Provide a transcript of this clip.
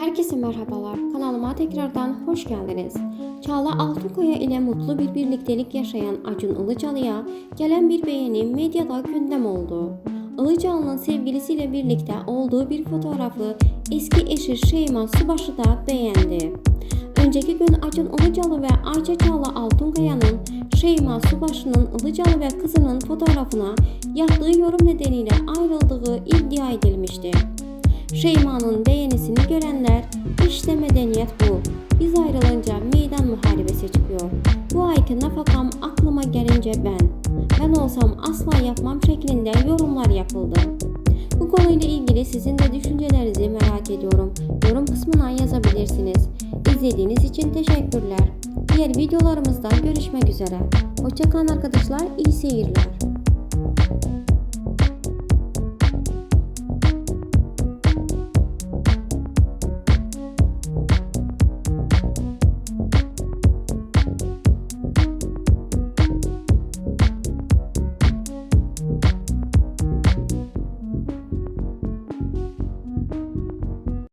Herkese merhabalar. Kanalıma tekrardan hoş geldiniz. Çağla Altınkaya ile mutlu bir birliktelik yaşayan Acun Ilıcalı'ya gelen bir beğeni medyada gündem oldu. Ilıcalı'nın sevgilisiyle birlikte olduğu bir fotoğrafı eski eşi Şeyma Subaşı da beğendi. Önceki gün Acun Ilıcalı ve Ayça Çağla Altınkaya'nın Şeyma Subaşı'nın Ilıcalı ve kızının fotoğrafına yaptığı yorum nedeniyle ayrıldığı iddia edilmişti. Şeyma'nın beğenisini görenler işte medeniyet bu. Biz ayrılınca meydan muharebesi çıkıyor. Bu ayki nafakam aklıma gelince ben. Ben olsam asla yapmam şeklinde yorumlar yapıldı. Bu konuyla ilgili sizin de düşüncelerinizi merak ediyorum. Yorum kısmına yazabilirsiniz. İzlediğiniz için teşekkürler. Diğer videolarımızda görüşmek üzere. Hoşçakalın arkadaşlar. İyi seyirler.